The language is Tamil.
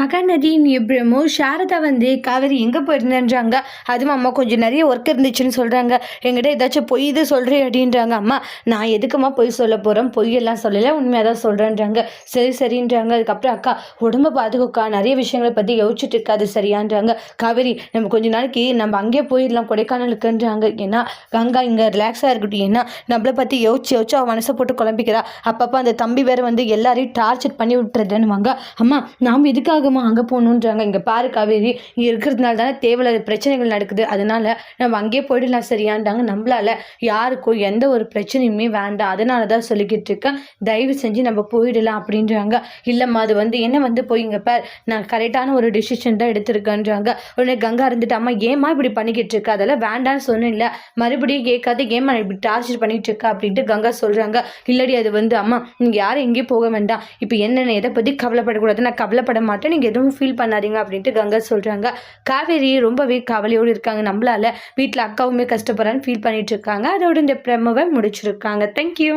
மகாநதி பிரம்மு சாரதா வந்து காவேரி எங்கே போயிருந்தேன்றாங்க? அதுவும் அம்மா கொஞ்சம் நிறைய ஒர்க் இருந்துச்சுன்னு சொல்கிறாங்க எங்கிட்ட ஏதாச்சும் பொய் இது சொல்கிறேன் அப்படின்றாங்க. அம்மா நான் எதுக்குமா பொய் சொல்ல போகிறேன் பொய்யெல்லாம் சொல்லலை உண்மையாக தான் சொல்கிறேன்றாங்க சரி சரின்றாங்க. அதுக்கப்புறம் அக்கா உடம்பை பார்த்துக்கோக்கா நிறைய விஷயங்களை பற்றி யோசிச்சுட்டு இருக்காது சரியான்றாங்க. காவேரி நம்ம கொஞ்ச நாளைக்கு நம்ம அங்கேயே போயிடலாம் கொடைக்கானலுக்குன்றாங்க. ஏன்னா கங்கா இங்கே ரிலாக்ஸாக இருக்கட்டும். ஏன்னா நம்மளை பற்றி யோசிச்சு யோசிச்சு அவள் மனசை போட்டு குழம்பிக்கிறா. அப்பப்போ அந்த தம்பி வேறு வந்து எல்லாரையும் டார்ச்சர் பண்ணி விட்டுறதுன்னுவாங்க அம்மா நாம் ஆகுமா அங்கே போகணுன்றாங்க இங்கே பாரு காவேரி இங்கே இருக்கிறதுனால தானே தேவையில்லாத பிரச்சனைகள் நடக்குது. அதனால நம்ம அங்கேயே போயிடலாம் சரியான்றாங்க. நம்மளால யாருக்கும் எந்த ஒரு பிரச்சனையுமே வேண்டாம். அதனால தான் சொல்லிக்கிட்டு இருக்கேன். தயவு செஞ்சு நம்ம போயிடலாம் அப்படின்றாங்க. இல்லைம்மா அது வந்து என்ன வந்து போய் இங்கே பார் நான் கரெக்டான ஒரு டிசிஷன் தான் எடுத்திருக்கேன்றாங்க. உடனே கங்கா இருந்துட்டு அம்மா ஏம்மா இப்படி பண்ணிக்கிட்டு இருக்க? அதெல்லாம் வேண்டாம்னு சொன்னேன்ல மறுபடியும் கேட்காது ஏமா இப்படி டார்ச்சர் பண்ணிட்டு இருக்கா? அப்படின்ட்டு கங்கா சொல்கிறாங்க இல்லடி அது வந்து அம்மா நீங்கள் யாரும் எங்கேயும் போக வேண்டாம். இப்போ என்னென்ன எதை பற்றி கவலைப்படக்கூடாது நான் கவலைப்பட மாட்டேன். நீங்கள் எதுவும் ஃபீல் பண்ணாதீங்க அப்படின்ட்டு கங்கா சொல்கிறாங்க காவேரி ரொம்பவே கவலையோடு இருக்காங்க. நம்மளால வீட்டில் அக்காவுமே கஷ்டப்படுறான்னு ஃபீல் பண்ணிட்டு இருக்காங்க. அதோட இந்த பிரமவை முடிச்சிருக்காங்க. தேங்க்யூ